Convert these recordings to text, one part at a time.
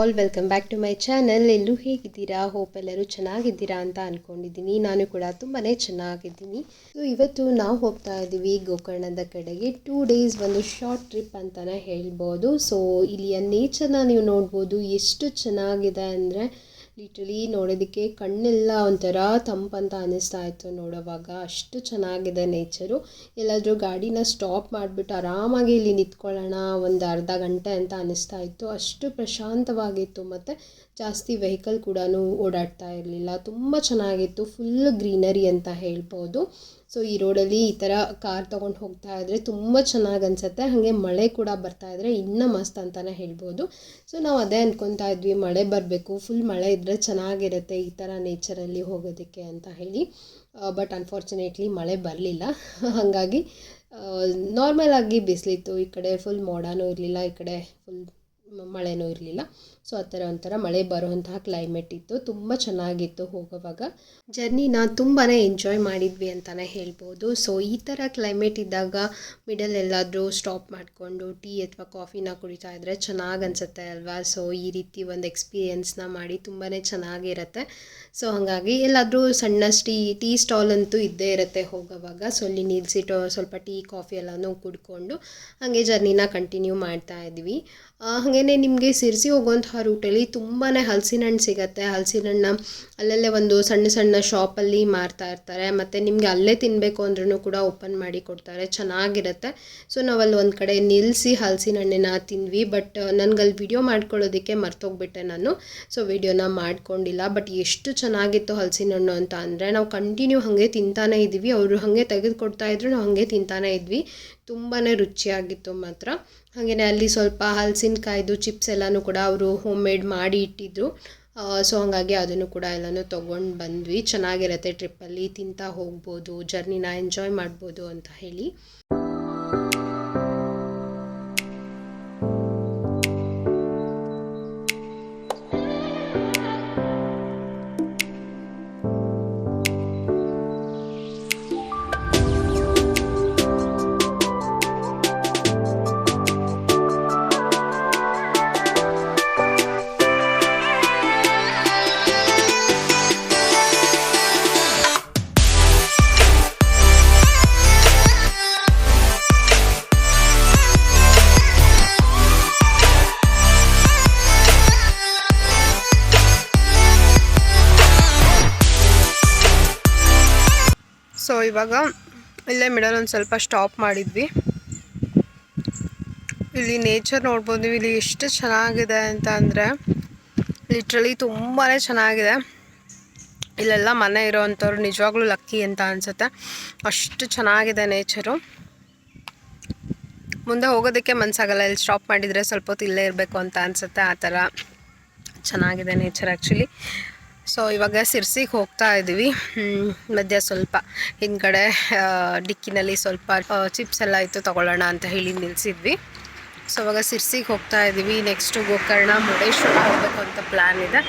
All welcome back to my channel ಎಲ್ಲೂ ಹೇಗಿದ್ದೀರಾ? Hope ಎಲ್ಲರೂ ಚೆನ್ನಾಗಿದ್ದೀರಾ ಅಂತ ಅಂದ್ಕೊಂಡಿದ್ದೀನಿ ನಾನು ಕೂಡ ತುಂಬಾ ಚೆನ್ನಾಗಿದ್ದೀನಿ. ಸೊ ಇವತ್ತು ನಾವು ಹೋಗ್ತಾ ಇದ್ದೀವಿ ಗೋಕರ್ಣದ ಕಡೆಗೆ. ಟೂ ಡೇಸ್ ಒಂದು ಶಾರ್ಟ್ ಟ್ರಿಪ್ ಅಂತಲೇ ಹೇಳ್ಬೋದು. ಸೊ ಇಲ್ಲಿಯ ನೇಚರ್ನ ನೀವು ನೋಡ್ಬೋದು. ಎಷ್ಟು ಚೆನ್ನಾಗಿದೆ ಅಂದರೆ ಲಿಟ್ರಲಿ ನೋಡೋದಕ್ಕೆ ಕಣ್ಣೆಲ್ಲ ಒಂಥರ ತಂಪಂತ ಅನ್ನಿಸ್ತಾ ಇತ್ತು ನೋಡೋವಾಗ. ಅಷ್ಟು ಚೆನ್ನಾಗಿದೆ ನೇಚರು. ಎಲ್ಲಾದರೂ ಗಾಡಿನ ಸ್ಟಾಪ್ ಮಾಡಿಬಿಟ್ಟು ಆರಾಮಾಗಿ ಇಲ್ಲಿ ನಿಂತ್ಕೊಳ್ಳೋಣ, ಒಂದು ಅರ್ಧ ಗಂಟೆ ಅಂತ ಅನ್ನಿಸ್ತಾ ಇತ್ತು. ಅಷ್ಟು ಪ್ರಶಾಂತವಾಗಿತ್ತು ಮತ್ತು ಜಾಸ್ತಿ ವೆಹಿಕಲ್ ಕೂಡ ಓಡಾಡ್ತಾ ಇರಲಿಲ್ಲ. ತುಂಬ ಚೆನ್ನಾಗಿತ್ತು. ಫುಲ್ ಗ್ರೀನರಿ ಅಂತ ಹೇಳ್ಬೋದು. ಸೊ ಈ ರೋಡಲ್ಲಿ ಈ ಥರ ಕಾರ್ ತೊಗೊಂಡು ಹೋಗ್ತಾ ಇದ್ದರೆ ತುಂಬ ಚೆನ್ನಾಗಿ ಅನಿಸುತ್ತೆ. ಹಾಗೆ ಮಳೆ ಕೂಡ ಬರ್ತಾ ಇದ್ದರೆ ಇನ್ನೂ ಮಸ್ತ್ ಅಂತಲೇ ಹೇಳ್ಬೋದು. ಸೊ ನಾವು ಅದೇ ಅಂದ್ಕೊತಾ ಇದ್ವಿ, ಮಳೆ ಬರಬೇಕು ಫುಲ್ ಮಳೆ ಇದ್ದರೆ ಚೆನ್ನಾಗಿರುತ್ತೆ ಈ ಥರ ನೇಚರಲ್ಲಿ ಹೋಗೋದಕ್ಕೆ ಅಂತ ಹೇಳಿ. ಬಟ್ ಅನ್ಫಾರ್ಚುನೇಟ್ಲಿ ಮಳೆ ಬರಲಿಲ್ಲ. ಹಾಗಾಗಿ ನಾರ್ಮಲ್ ಆಗಿ ಬಿಸಿಲಿತ್ತು. ಈ ಕಡೆ ಫುಲ್ ಮೋಡನೂ ಇರಲಿಲ್ಲ, ಈ ಕಡೆ ಫುಲ್ ಮಳೆನೂ ಇರಲಿಲ್ಲ. ಸೊ ಆ ಥರ ಒಂಥರ ಮಳೆ ಬರುವಂತಹ ಕ್ಲೈಮೇಟ್ ಇತ್ತು. ತುಂಬ ಚೆನ್ನಾಗಿತ್ತು ಹೋಗುವಾಗ. ಜರ್ನಿನ ತುಂಬಾ ಎಂಜಾಯ್ ಮಾಡಿದ್ವಿ ಅಂತಲೇ ಹೇಳ್ಬೋದು. ಸೊ ಈ ಥರ ಕ್ಲೈಮೇಟ್ ಇದ್ದಾಗ ಮಿಡಲ್ ಎಲ್ಲಾದರೂ ಸ್ಟಾಪ್ ಮಾಡಿಕೊಂಡು ಟೀ ಅಥವಾ ಕಾಫಿನ ಕುಡಿತಾ ಇದ್ದರೆ ಚೆನ್ನಾಗಿ ಅನಿಸುತ್ತೆ ಅಲ್ವಾ? ಸೊ ಈ ರೀತಿ ಒಂದು ಎಕ್ಸ್ಪೀರಿಯೆನ್ಸ್ನ ಮಾಡಿ ತುಂಬಾ ಚೆನ್ನಾಗಿರುತ್ತೆ. ಸೊ ಹಾಗಾಗಿ ಎಲ್ಲಾದರೂ ಸಣ್ಣ ಟೀ ಟೀ ಸ್ಟಾಲ್ ಅಂತೂ ಇದ್ದೇ ಇರುತ್ತೆ ಹೋಗೋವಾಗ. ಸೊ ಅಲ್ಲಿ ನಿಲ್ಲಿಸಿಟ್ಟು ಸ್ವಲ್ಪ ಟೀ ಕಾಫಿ ಎಲ್ಲನೂ ಕುಡ್ಕೊಂಡು ಹಾಗೆ ಜರ್ನಿನ ಕಂಟಿನ್ಯೂ ಮಾಡ್ತಾ ಇದ್ವಿ. ಹಾಗೆಯೇ ನಿಮಗೆ ಸಿರ್ಸಿ ಹೋಗುವಂತಹ ರೂಟಲ್ಲಿ ತುಂಬಾ ಹಲಸಿನ ಹಣ್ಣು ಸಿಗುತ್ತೆ. ಹಲಸಿನ ಹಣ್ಣು ಅಲ್ಲಲ್ಲೇ ಒಂದು ಸಣ್ಣ ಸಣ್ಣ ಶಾಪಲ್ಲಿ ಮಾರ್ತಾ ಇರ್ತಾರೆ. ಮತ್ತು ನಿಮಗೆ ಅಲ್ಲೇ ತಿನ್ನಬೇಕು ಅಂದ್ರೂ ಕೂಡ ಓಪನ್ ಮಾಡಿ ಕೊಡ್ತಾರೆ. ಚೆನ್ನಾಗಿರುತ್ತೆ. ಸೊ, ನಾವಲ್ಲಿ ಒಂದು ಕಡೆ ನಿಲ್ಲಿಸಿ ಹಲಸಿನ ಹಣ್ಣನ್ನ ತಿಂದ್ವಿ. ಬಟ್ ನನಗಲ್ಲಿ ವಿಡಿಯೋ ಮಾಡ್ಕೊಳ್ಳೋದಕ್ಕೆ ಮರ್ತೋಗ್ಬಿಟ್ಟೆ ನಾನು. ಸೊ, ವಿಡಿಯೋನ ಮಾಡ್ಕೊಂಡಿಲ್ಲ. ಬಟ್, ಎಷ್ಟು ಚೆನ್ನಾಗಿತ್ತು ಹಲಸಿನ ಹಣ್ಣು ಅಂತ ಅಂದರೆ, ನಾವು ಕಂಟಿನ್ಯೂ ಹಾಗೆ ತಿಂತಾನೇ ಇದ್ವಿ ಅವರು ಹಾಗೆ ತೆಗೆದುಕೊಡ್ತಾ ಇದ್ರು, ನಾವು ಹಾಗೆ ತಿಂತಾನೇ ಇದ್ವಿ. ತುಂಬಾ ರುಚಿಯಾಗಿತ್ತು ಮಾತ್ರ. ಹಾಗೆಯೇ ಅಲ್ಲಿ ಸ್ವಲ್ಪ ಹಲಸಿನಕಾಯ್ದು ಚಿಪ್ಸ್ ಎಲ್ಲನೂ ಕೂಡ ಅವರು ಹೋಮ್ ಮೇಡ್ ಮಾಡಿ ಇಟ್ಟಿದ್ದರು ಸೊ ಹಾಗಾಗಿ ಅದನ್ನು ಕೂಡ ಎಲ್ಲನೂ ತೊಗೊಂಡು ಬಂದ್ವಿ. ಚೆನ್ನಾಗಿರುತ್ತೆ ಟ್ರಿಪ್ಪಲ್ಲಿ ತಿಂತಾ ಹೋಗ್ಬೋದು ಜರ್ನಿನ ಎಂಜಾಯ್ ಮಾಡ್ಬೋದು ಅಂತ ಹೇಳಿ. ಇವಾಗ ಇಲ್ಲೇ ಮಿಡಲ್ ಒಂದು ಸ್ವಲ್ಪ ಸ್ಟಾಪ್ ಮಾಡಿದ್ವಿ. ಇಲ್ಲಿ ನೇಚರ್ ನೋಡ್ಬೋದು ಇಲ್ಲಿ ಎಷ್ಟು ಚೆನ್ನಾಗಿದೆ ಅಂತ ಅಂದರೆ ಲಿಟ್ರಲಿ ತುಂಬಾ ಚೆನ್ನಾಗಿದೆ. ಇಲ್ಲೆಲ್ಲ ಮನೆ ಇರೋವಂಥವ್ರು ನಿಜವಾಗ್ಲೂ ಲಕ್ಕಿ ಅಂತ ಅನಿಸುತ್ತೆ. ಅಷ್ಟು ಚೆನ್ನಾಗಿದೆ ನೇಚರು ಮುಂದೆ ಹೋಗೋದಕ್ಕೆ ಮನಸ್ಸಾಗಲ್ಲ ಇಲ್ಲಿ ಸ್ಟಾಪ್ ಮಾಡಿದರೆ ಸ್ವಲ್ಪ ಹೊತ್ತು ಇಲ್ಲೇ ಇರಬೇಕು ಅಂತ ಅನಿಸುತ್ತೆ. ಆ ಥರ ಚೆನ್ನಾಗಿದೆ ನೇಚರ್ ಆ್ಯಕ್ಚುಲಿ ಸೊ ಇವಾಗ ಸಿರ್ಸಿಗೆ ಹೋಗ್ತಾ ಇದ್ದೀವಿ ಮಧ್ಯ ಸ್ವಲ್ಪ ಹಿಂದ್ಗಡೆ ಡಿಕ್ಕಿನಲ್ಲಿ ಸ್ವಲ್ಪ ಚಿಪ್ಸ್ ಎಲ್ಲ ಇತ್ತು ತೊಗೊಳ್ಳೋಣ ಅಂತ ಹೇಳಿ ನಿಲ್ಲಿಸಿದ್ವಿ ಸೊ ಇವಾಗ ಸಿರ್ಸಿಗೆ ಹೋಗ್ತಾ ಇದ್ದೀವಿ ನೆಕ್ಸ್ಟು ಗೋಕರ್ಣ, ಮುರುಡೇಶ್ವರ ಹೋಗಬೇಕು ಅಂತ ಪ್ಲ್ಯಾನ್ ಇದೆ.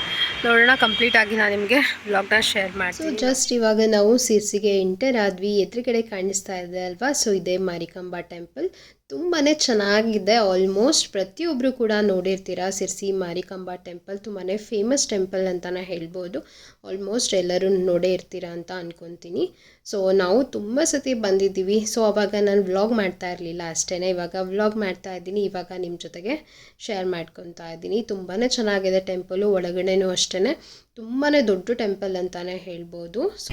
ನೋಡೋಣ ಕಂಪ್ಲೀಟ್ ಆಗಿ ನಾನು ನಿಮಗೆ ಬ್ಲಾಗ್ನ ಶೇರ್ ಮಾಡ್ತೀನಿ. ಜಸ್ಟ್ ಇವಾಗ ನಾವು ಸಿರ್ಸಿಗೆ ಎಂಟರ್ ಆದ್ವಿ. ಎದುರುಗಡೆ ಕಾಣಿಸ್ತಾ ಇದೆ ಅಲ್ವಾ? ಸೊ ಇದೆ ಮಾರಿಕಾಂಬಾ ಟೆಂಪಲ್ ತುಂಬಾ ಚೆನ್ನಾಗಿದೆ ಆಲ್ಮೋಸ್ಟ್ ಪ್ರತಿಯೊಬ್ಬರು ಕೂಡ ನೋಡಿರ್ತೀರ? ಸಿರ್ಸಿ, ಮಾರಿಕಾಂಬಾ ಟೆಂಪಲ್ ತುಂಬಾ ಫೇಮಸ್ ಟೆಂಪಲ್ ಅಂತಲೇ ಹೇಳ್ಬೋದು. ಆಲ್ಮೋಸ್ಟ್ ಎಲ್ಲರೂ ನೋಡೇ ಇರ್ತೀರ ಅಂತ ಅಂದ್ಕೊತೀನಿ ಸೊ ನಾವು ತುಂಬ ಸತಿ ಬಂದಿದ್ದೀವಿ. ಸೊ ಅವಾಗ ನಾನು ವ್ಲಾಗ್ ಮಾಡ್ತಾ ಇರಲಿಲ್ಲ ಅಷ್ಟೇ ಇವಾಗ ವ್ಲಾಗ್ ಮಾಡ್ತಾ ಇದ್ದೀನಿ. ಇವಾಗ ನಿಮ್ಮ ಜೊತೆಗೆ ಶೇರ್ ಮಾಡ್ಕೊತಾ ಇದ್ದೀನಿ. ತುಂಬಾ ಚೆನ್ನಾಗಿದೆ ಟೆಂಪಲು ಒಳಗಡೆನೂ ಅಷ್ಟೇ ತುಂಬಾ ದೊಡ್ಡ ಟೆಂಪಲ್ ಅಂತಲೇ ಹೇಳ್ಬೋದು. ಸೊ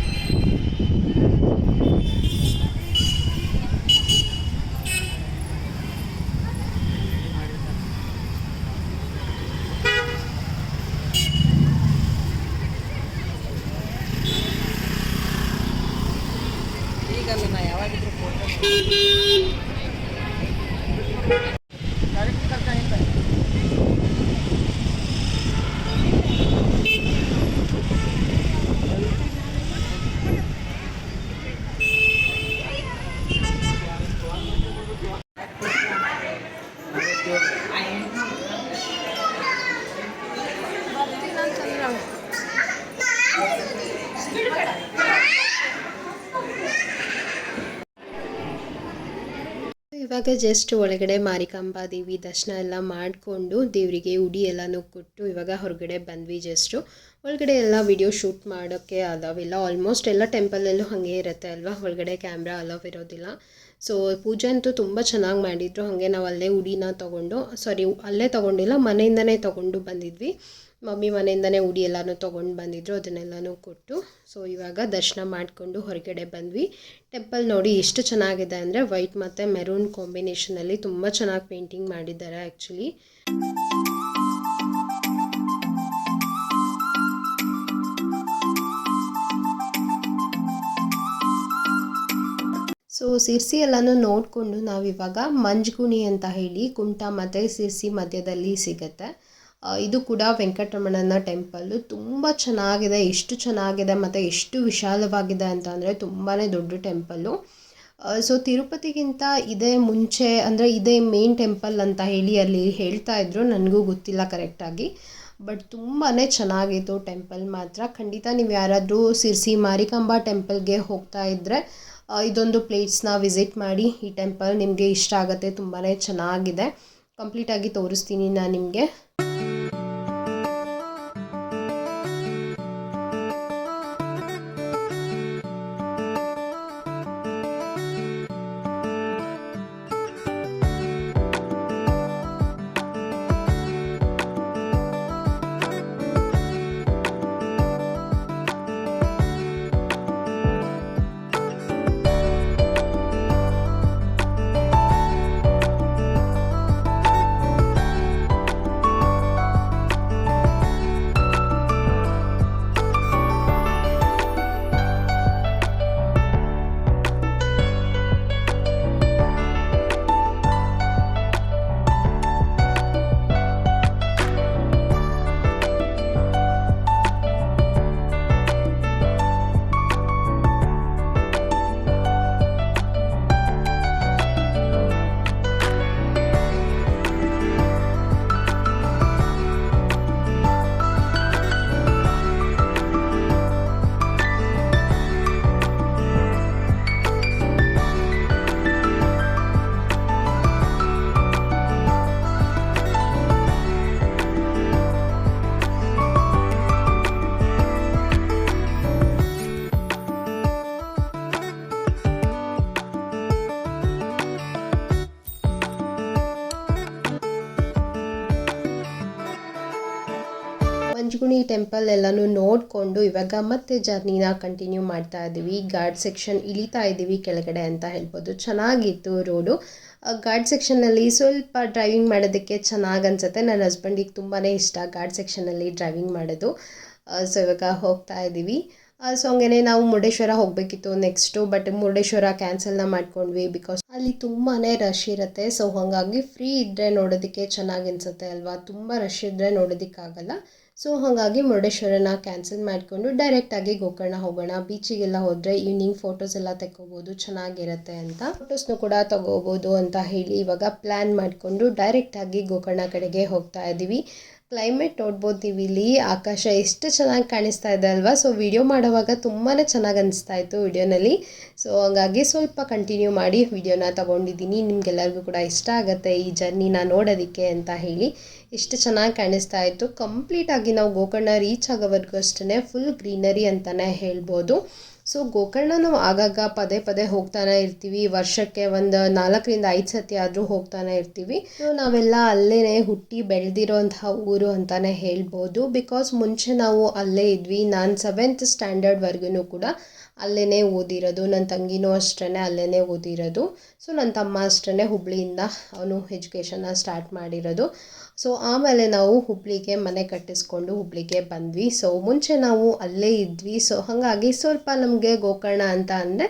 ಇವಾಗ ಜಸ್ಟ್ ಒಳಗಡೆ ಮಾರಿಕಾಂಬಾ ದೇವಿ ದರ್ಶನ ಎಲ್ಲ ಮಾಡಿಕೊಂಡು ದೇವರಿಗೆ ಉಡಿ ಎಲ್ಲನೂ ಕೊಟ್ಟು ಇವಾಗ ಹೊರಗಡೆ ಬಂದ್ವಿ ಜಸ್ಟು ಒಳಗಡೆ ಎಲ್ಲ ವಿಡಿಯೋ ಶೂಟ್ ಮಾಡೋಕ್ಕೆ ಅದಾವೆಲ್ಲ ಆಲ್ಮೋಸ್ಟ್ ಎಲ್ಲ ಟೆಂಪಲಲ್ಲೂ ಹಾಗೆ ಇರುತ್ತೆ ಅಲ್ವಾ? ಒಳಗಡೆ ಕ್ಯಾಮ್ರಾ ಅಲವ್ ಇರೋದಿಲ್ಲ. ಸೊ ಪೂಜೆ ಅಂತೂ ತುಂಬ ಚೆನ್ನಾಗಿ ಮಾಡಿದರು. ಹಾಗೆ ನಾವು ಅಲ್ಲೇ ಉಡಿನ ತೊಗೊಂಡು ಸಾರಿ ಅಲ್ಲೇ ತೊಗೊಂಡಿಲ್ಲ, ಮನೆಯಿಂದನೇ ತೊಗೊಂಡು ಬಂದಿದ್ವಿ. ಮಮ್ಮಿ ಮನೆಯಿಂದನೇ ಉಡಿ ಎಲ್ಲನೂ ತೊಗೊಂಡು ಬಂದಿದ್ರು, ಅದನ್ನೆಲ್ಲನೂ ಕೊಟ್ಟು. ಸೊ ಇವಾಗ ದರ್ಶನ ಮಾಡಿಕೊಂಡು ಹೊರಗಡೆ ಬಂದ್ವಿ. ಟೆಂಪಲ್ ನೋಡಿ ಎಷ್ಟು ಚೆನ್ನಾಗಿದೆ ಅಂದರೆ ವೈಟ್ ಮತ್ತು ಮೆರೂನ್ ಕಾಂಬಿನೇಷನಲ್ಲಿ ತುಂಬ ಚೆನ್ನಾಗಿ ಪೇಂಟಿಂಗ್ ಮಾಡಿದ್ದಾರೆ ಆ್ಯಕ್ಚುಲಿ ಸೊ ಸಿರ್ಸಿ ಎಲ್ಲನೂ ನೋಡಿಕೊಂಡು ನಾವಿವಾಗ ಮಂಜ್ಗುಣಿ ಅಂತ ಹೇಳಿ ಕುಮಟಾ ಮತ್ತು ಸಿರ್ಸಿ ಮಧ್ಯದಲ್ಲಿ ಸಿಗುತ್ತೆ. ಇದು ಕೂಡ ವೆಂಕಟರಮಣನ ಟೆಂಪಲ್ಲು. ತುಂಬ ಚೆನ್ನಾಗಿದೆ ಎಷ್ಟು ಚೆನ್ನಾಗಿದೆ, ಮತ್ತು ಎಷ್ಟು ವಿಶಾಲವಾಗಿದೆ ಅಂತ ಅಂದರೆ ತುಂಬಾ ದೊಡ್ಡ ಟೆಂಪಲ್ಲು. ಸೊ ತಿರುಪತಿಗಿಂತ ಇದೇ ಮುಂಚೆ ಅಂದರೆ ಇದೇ ಮೇನ್ ಟೆಂಪಲ್ ಅಂತ ಹೇಳಿ ಅಲ್ಲಿ ಹೇಳ್ತಾ ಇದ್ರು. ನನಗೂ ಗೊತ್ತಿಲ್ಲ ಕರೆಕ್ಟಾಗಿ ಬಟ್ ತುಂಬಾ ಚೆನ್ನಾಗಿತ್ತು ಟೆಂಪಲ್ ಮಾತ್ರ. ಖಂಡಿತ ನೀವು ಯಾರಾದರೂ ಸಿರ್ಸಿ ಮಾರಿಕಾಂಬಾ ಟೆಂಪಲ್ಗೆ ಹೋಗ್ತಾ ಇದ್ದರೆ ಇದೊಂದು ಪ್ಲೇಸ್ನ ವಿಸಿಟ್ ಮಾಡಿ ಈ ಟೆಂಪಲ್ ನಿಮಗೆ ಇಷ್ಟ ಆಗುತ್ತೆ. ತುಂಬಾ ಚೆನ್ನಾಗಿದೆ. ಕಂಪ್ಲೀಟಾಗಿ ತೋರಿಸ್ತೀನಿ ನಾನು ನಿಮಗೆ. ಮಂಜುಗುಣಿ ಟೆಂಪಲ್ ಎಲ್ಲನೂ ನೋಡಿಕೊಂಡು ಇವಾಗ ಮತ್ತೆ ಜರ್ನಿನ ಕಂಟಿನ್ಯೂ ಮಾಡ್ತಾ ಇದ್ದೀವಿ ಗಾರ್ಡ್ ಸೆಕ್ಷನ್ ಇಳಿತಾ ಇದ್ದೀವಿ ಕೆಳಗಡೆ ಅಂತ ಹೇಳ್ಬೋದು. ಚೆನ್ನಾಗಿತ್ತು ರೋಡು ಗಾರ್ಡ್ ಸೆಕ್ಷನಲ್ಲಿ ಸ್ವಲ್ಪ ಡ್ರೈವಿಂಗ್ ಮಾಡೋದಕ್ಕೆ ಚೆನ್ನಾಗಿ ಅನ್ಸುತ್ತೆ. ನನ್ನ ಹಸ್ಬೆಂಡಿಗೆ ತುಂಬಾ ಇಷ್ಟ ಗಾರ್ಡ್ ಸೆಕ್ಷನಲ್ಲಿ ಡ್ರೈವಿಂಗ್ ಮಾಡೋದು. ಸೊ ಇವಾಗ ಹೋಗ್ತಾ ಇದ್ದೀವಿ ಸೊ ಹಂಗೇ ನಾವು ಮುರುಡೇಶ್ವರ ಹೋಗಬೇಕಿತ್ತು ನೆಕ್ಸ್ಟು ಬಟ್ ಮುರುಡೇಶ್ವರ ಕ್ಯಾನ್ಸಲ್ನ ಮಾಡ್ಕೊಂಡ್ವಿ ಬಿಕಾಸ್ ಅಲ್ಲಿ ತುಂಬಾ ರಶ್ ಇರುತ್ತೆ. ಸೊ ಹಾಗಾಗಿ ಫ್ರೀ ಇದ್ದರೆ ನೋಡೋದಕ್ಕೆ ಚೆನ್ನಾಗಿ ಅನ್ಸುತ್ತೆ ಅಲ್ವಾ? ತುಂಬ ರಶ್ ಇದ್ದರೆ ನೋಡೋದಕ್ಕಾಗಲ್ಲ. ಸೊ ಹಾಗಾಗಿ ಮುರುಡೇಶ್ವರನ ಕ್ಯಾನ್ಸಲ್ ಮಾಡಿಕೊಂಡು ಡೈರೆಕ್ಟಾಗಿ ಗೋಕರ್ಣ ಹೋಗೋಣ. ಬೀಚಿಗೆಲ್ಲ ಹೋದರೆ ಈವ್ನಿಂಗ್ ಫೋಟೋಸ್ ಎಲ್ಲ ತೆಕ್ಕೋಬೋದು, ಚೆನ್ನಾಗಿರುತ್ತೆ ಅಂತ. ಫೋಟೋಸ್ನು ಕೂಡ ತಗೋಬೋದು ಅಂತ ಹೇಳಿ ಇವಾಗ ಪ್ಲ್ಯಾನ್ ಮಾಡಿಕೊಂಡು ಡೈರೆಕ್ಟಾಗಿ ಗೋಕರ್ಣ ಕಡೆಗೆ ಹೋಗ್ತಾ ಇದ್ದೀವಿ ಕ್ಲೈಮೇಟ್ ನೋಡ್ಬೋದು ಇಲ್ಲಿ. ಆಕಾಶ ಎಷ್ಟು ಚೆನ್ನಾಗಿ ಕಾಣಿಸ್ತಾ ಇದೆ ಅಲ್ವಾ? ಸೊ ವಿಡಿಯೋ ಮಾಡುವಾಗ ತುಂಬಾ ಚೆನ್ನಾಗಿ ಅನಿಸ್ತಾ ಇತ್ತು ವಿಡಿಯೋನಲ್ಲಿ. ಸೊ ಹಂಗಾಗಿ ಸ್ವಲ್ಪ ಕಂಟಿನ್ಯೂ ಮಾಡಿ ವಿಡಿಯೋನ ತಗೊಂಡಿದ್ದೀನಿ. ನಿಮಗೆಲ್ಲರಿಗೂ ಕೂಡ ಇಷ್ಟ ಆಗುತ್ತೆ ಈ ಜರ್ನಿನ ನೋಡೋದಕ್ಕೆ ಅಂತ ಹೇಳಿ. ಎಷ್ಟು ಚೆನ್ನಾಗಿ ಕಾಣಿಸ್ತಾ ಇತ್ತು. ಕಂಪ್ಲೀಟಾಗಿ ನಾವು ಗೋಕರ್ಣ ರೀಚ್ ಆಗೋವರೆಗೂ ಅಷ್ಟೇ ಫುಲ್ ಗ್ರೀನರಿ ಅಂತಲೇ ಹೇಳ್ಬೋದು. ಸೊ ಗೋಕರ್ಣ ನಾವು ಆಗಾಗ ಪದೇ ಪದೇ ಹೋಗ್ತಾನೆ ಇರ್ತೀವಿ. ವರ್ಷಕ್ಕೆ ಒಂದು ನಾಲ್ಕರಿಂದ ಐದು ಸತಿ ಆದರೂ ಹೋಗ್ತಾನೆ ಇರ್ತೀವಿ. ನಾವೆಲ್ಲ ಅಲ್ಲೇ ಹುಟ್ಟಿ ಬೆಳೆದಿರೋಂತಹ ಊರು ಅಂತಲೇ ಹೇಳ್ಬೋದು. ಬಿಕಾಸ್ ಮುಂಚೆ ನಾವು ಅಲ್ಲೇ ಇದ್ವಿ. ನಾನು ಸೆವೆಂತ್ ಸ್ಟ್ಯಾಂಡರ್ಡ್ವರೆಗೂ ಕೂಡ ಅಲ್ಲೇ ಓದಿರೋದು. ನನ್ನ ತಂಗಿನೂ ಅಷ್ಟೇ ಅಲ್ಲೇ ಓದಿರೋದು. ಸೊ ನನ್ನ ತಮ್ಮ ಅಷ್ಟೇ ಹುಬ್ಳಿಯಿಂದ ಅವನು ಎಜುಕೇಷನ್ನ ಸ್ಟಾರ್ಟ್ ಮಾಡಿರೋದು. ಸೊ ಆಮೇಲೆ ನಾವು ಹುಬ್ಳಿಗೆ ಮನೆ ಕಟ್ಟಿಸ್ಕೊಂಡು ಹುಬ್ಳಿಗೆ ಬಂದ್ವಿ. ಸೊ ಮುಂಚೆ ನಾವು ಅಲ್ಲೇ ಇದ್ವಿ. ಸೊ ಹಾಗಾಗಿ ಸ್ವಲ್ಪ ನಮಗೆ ಗೋಕರ್ಣ ಅಂತ ಅಂದರೆ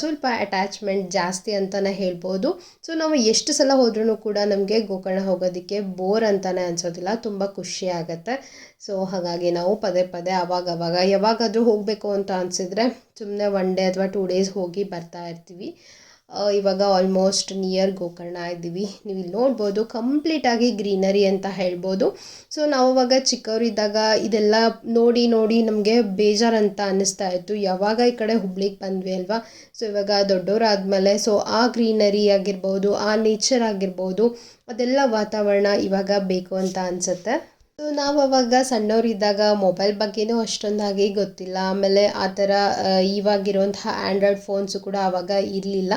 ಸ್ವಲ್ಪ ಅಟ್ಯಾಚ್ಮೆಂಟ್ ಜಾಸ್ತಿ ಅಂತಲೇ ಹೇಳ್ಬೋದು. ಸೊ ನಾವು ಎಷ್ಟು ಸಲ ಹೋದ್ರೂ ಕೂಡ ನಮಗೆ ಗೋಕರ್ಣ ಹೋಗೋದಕ್ಕೆ ಬೋರ್ ಅಂತಲೇ ಅನಿಸೋದಿಲ್ಲ. ತುಂಬ ಖುಷಿ ಆಗುತ್ತೆ. ಸೊ ಹಾಗಾಗಿ ನಾವು ಪದೇ ಪದೇ ಅವಾಗವಾಗ, ಯಾವಾಗಾದರೂ ಹೋಗಬೇಕು ಅಂತ ಅನಿಸಿದ್ರೆ ಸುಮ್ಮನೆ ಒನ್ ಡೇ ಅಥವಾ ಟೂ ಡೇಸ್ ಹೋಗಿ ಬರ್ತಾ ಇರ್ತೀವಿ. ಇವಾಗ ಆಲ್ಮೋಸ್ಟ್ ನಿಯರ್ ಗೋಕರ್ಣ ಇದ್ದೀವಿ. ನೀವು ಇಲ್ಲಿ ನೋಡ್ಬೋದು ಕಂಪ್ಲೀಟಾಗಿ ಗ್ರೀನರಿ ಅಂತ ಹೇಳ್ಬೋದು. ಸೊ ನಾವು ಅವಾಗ ಚಿಕ್ಕವರಿದ್ದಾಗ ಇದೆಲ್ಲ ನೋಡಿ ನೋಡಿ ನಮಗೆ ಬೇಜಾರಂತ ಅನ್ನಿಸ್ತಾ ಇತ್ತು. ಯಾವಾಗ ಈ ಕಡೆ ಹುಬ್ಳಿಗೆ ಬಂದ್ವಿ ಅಲ್ವಾ? ಸೊ ಇವಾಗ ದೊಡ್ಡವರಾದ್ಮೇಲೆ ಸೊ ಆ ಗ್ರೀನರಿ ಆಗಿರ್ಬೋದು, ಆ ನೇಚರ್ ಆಗಿರ್ಬೋದು, ಅದೆಲ್ಲ ವಾತಾವರಣ ಇವಾಗ ಬೇಕು ಅಂತ ಅನಿಸುತ್ತೆ. ನಾವು ಅವಾಗ ಸಣ್ಣವರಿದ್ದಾಗ ಮೊಬೈಲ್ ಬಗ್ಗೆನೂ ಅಷ್ಟೊಂದಾಗಿ ಗೊತ್ತಿಲ್ಲ. ಆಮೇಲೆ ಆ ಥರ ಇವಾಗಿರುವಂತಹ ಆ್ಯಂಡ್ರಾಯ್ಡ್ ಫೋನ್ಸು ಕೂಡ ಆವಾಗ ಇರಲಿಲ್ಲ.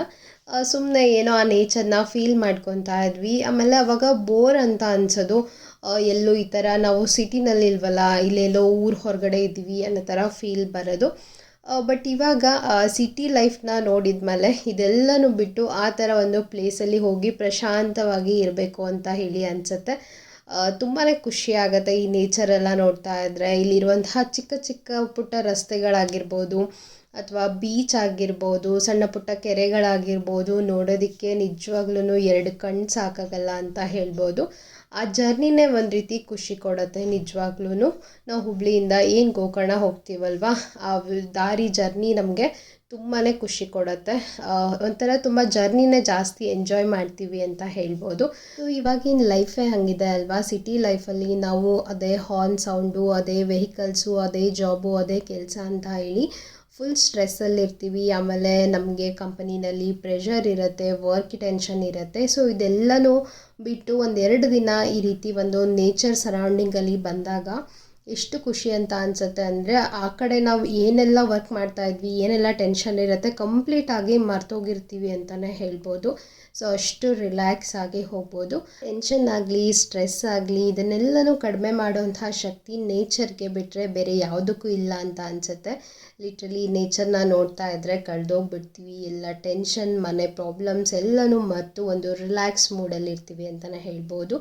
ಸುಮ್ಮನೆ ಏನೋ ಆ ನೇಚರ್ನ ಫೀಲ್ ಮಾಡ್ಕೊತಾ ಇದ್ವಿ. ಆಮೇಲೆ ಅವಾಗ ಬೋರ್ ಅಂತ ಅನ್ಸೋದು ಎಲ್ಲೂ ಈ ಥರ ನಾವು ಸಿಟಿನಲ್ಲಿ ಇಲ್ವಲ್ಲ, ಇಲ್ಲೆಲ್ಲೋ ಊರು ಹೊರಗಡೆ ಇದ್ದೀವಿ ಅನ್ನೋ ಥರ ಫೀಲ್ ಬರೋದು. ಬಟ್ ಇವಾಗ ಸಿಟಿ ಲೈಫ್ನ ನೋಡಿದ್ಮೇಲೆ ಇದೆಲ್ಲನೂ ಬಿಟ್ಟು ಆ ಥರ ಒಂದು ಪ್ಲೇಸಲ್ಲಿ ಹೋಗಿ ಪ್ರಶಾಂತವಾಗಿ ಇರಬೇಕು ಅಂತ ಹೇಳಿ ಅನಿಸುತ್ತೆ. ತುಂಬಾ ಆಗುತ್ತೆ ಈ ನೇಚರೆಲ್ಲ ನೋಡ್ತಾ ಇದ್ದರೆ ಇಲ್ಲಿರುವಂತಹ ಚಿಕ್ಕ ಚಿಕ್ಕ ಪುಟ್ಟ ರಸ್ತೆಗಳಾಗಿರ್ಬೋದು ಅಥವಾ ಬೀಚ್ ಆಗಿರ್ಬೋದು, ಸಣ್ಣ ಪುಟ್ಟ ಕೆರೆಗಳಾಗಿರ್ಬೋದು ನೋಡೋದಕ್ಕೆ ನಿಜವಾಗ್ಲೂ ಎರಡು ಕಣ್ಣು ಸಾಕಾಗಲ್ಲ ಅಂತ ಹೇಳ್ಬೋದು. ಆ ಜರ್ನಿನೇ ಒಂದು ರೀತಿ ಖುಷಿ ಕೊಡುತ್ತೆ ನಿಜವಾಗ್ಲೂ ನಾವು ಹುಬ್ಳಿಯಿಂದ ಏನು ಗೋಕರ್ಣ ಹೋಗ್ತೀವಲ್ವಾ, ಆ ದಾರಿ ಜರ್ನಿ ನಮಗೆ ತುಂಬಾ ಖುಷಿ ಕೊಡುತ್ತೆ. ಒಂಥರ ತುಂಬ ಜರ್ನಿನೇ ಜಾಸ್ತಿ ಎಂಜಾಯ್ ಮಾಡ್ತೀವಿ ಅಂತ ಹೇಳ್ಬೋದು. ಸೊ ಇವಾಗಿನ ಲೈಫೇ ಹಂಗಿದೆ ಅಲ್ವಾ? ಸಿಟಿ ಲೈಫಲ್ಲಿ ನಾವು ಅದೇ ಹಾರ್ನ್ ಸೌಂಡು ಅದೇ ವೆಹಿಕಲ್ಸು ಅದೇ ಜಾಬು ಅದೇ ಕೆಲಸ ಅಂತ ಹೇಳಿ ಫುಲ್ ಸ್ಟ್ರೆಸ್ಸಲ್ಲಿರ್ತೀವಿ ಆಮೇಲೆ ನಮಗೆ ಕಂಪನಿನಲ್ಲಿ ಪ್ರೆಷರ್ ಇರುತ್ತೆ ವರ್ಕ್ ಟೆನ್ಷನ್ ಇರುತ್ತೆ. ಸೊ ಇದೆಲ್ಲನೂ ಬಿಟ್ಟು ಒಂದೆರಡು ದಿನ ಈ ರೀತಿ ಒಂದು ನೇಚರ್ ಸರೌಂಡಿಂಗಲ್ಲಿ ಬಂದಾಗ ಎಷ್ಟು ಖುಷಿ ಅಂತ ಅನ್ಸುತ್ತೆ ಅಂದರೆ ಆ ಕಡೆ ನಾವು ಏನೆಲ್ಲ ವರ್ಕ್ ಮಾಡ್ತಾ ಇದ್ವಿ, ಏನೆಲ್ಲ ಟೆನ್ಷನ್ ಇರುತ್ತೆ ಕಂಪ್ಲೀಟಾಗಿ ಮರ್ತೋಗಿರ್ತೀವಿ ಅಂತಲೇ ಹೇಳ್ಬೋದು. ಸೊ ಅಷ್ಟು ರಿಲ್ಯಾಕ್ಸ್ ಆಗಿ ಹೋಗ್ಬೋದು. ಟೆನ್ಷನ್ ಆಗಲಿ ಸ್ಟ್ರೆಸ್ ಆಗಲಿ, ಇದನ್ನೆಲ್ಲನೂ ಕಡಿಮೆ ಮಾಡುವಂತಹ ಶಕ್ತಿ ನೇಚರ್ಗೆ ಬಿಟ್ಟರೆ ಬೇರೆ ಯಾವುದಕ್ಕೂ ಇಲ್ಲ ಅಂತ ಅನಿಸುತ್ತೆ. ಲಿಟ್ರಲಿ ನೇಚರ್ನ ನೋಡ್ತಾ ಇದ್ದರೆ ಕಳೆದೋಗ್ಬಿಡ್ತೀವಿ, ಎಲ್ಲ ಟೆನ್ಷನ್ ಮನೆ ಪ್ರಾಬ್ಲಮ್ಸ್ ಎಲ್ಲನೂ ಮರೆತು ಒಂದು ರಿಲ್ಯಾಕ್ಸ್ ಮೂಡಲ್ಲಿ ಇರ್ತೀವಿ ಅಂತಲೇ ಹೇಳ್ಬೋದು.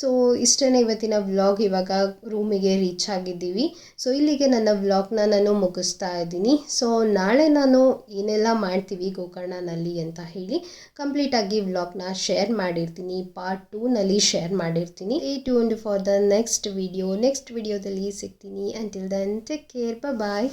ಸೊ ಇಷ್ಟೇ ಇವತ್ತಿನ ವ್ಲಾಗ್ ಇವಾಗ ರೂಮಿಗೆ ರೀಚ್ ಆಗಿದ್ದೀವಿ. ಸೊ ಇಲ್ಲಿಗೆ ನನ್ನ ವ್ಲಾಗ್ನ ನಾನು ಮುಗಿಸ್ತಾ ಇದ್ದೀನಿ. ಸೊ ನಾಳೆ ನಾನು ಏನೆಲ್ಲ ಮಾಡ್ತೀವಿ ಗೋಕರ್ಣನಲ್ಲಿ ಅಂತ ಹೇಳಿ ಕಂಪ್ಲೀಟಾಗಿ ವ್ಲಾಗ್ನ ಶೇರ್ ಮಾಡಿರ್ತೀನಿ. ಪಾರ್ಟ್ ಟೂನಲ್ಲಿ ಶೇರ್ ಮಾಡಿರ್ತೀನಿ. ಈ tune for the next video next ವಿಡಿಯೋದಲ್ಲಿ ಸಿಗ್ತೀನಿ. Until then take care bye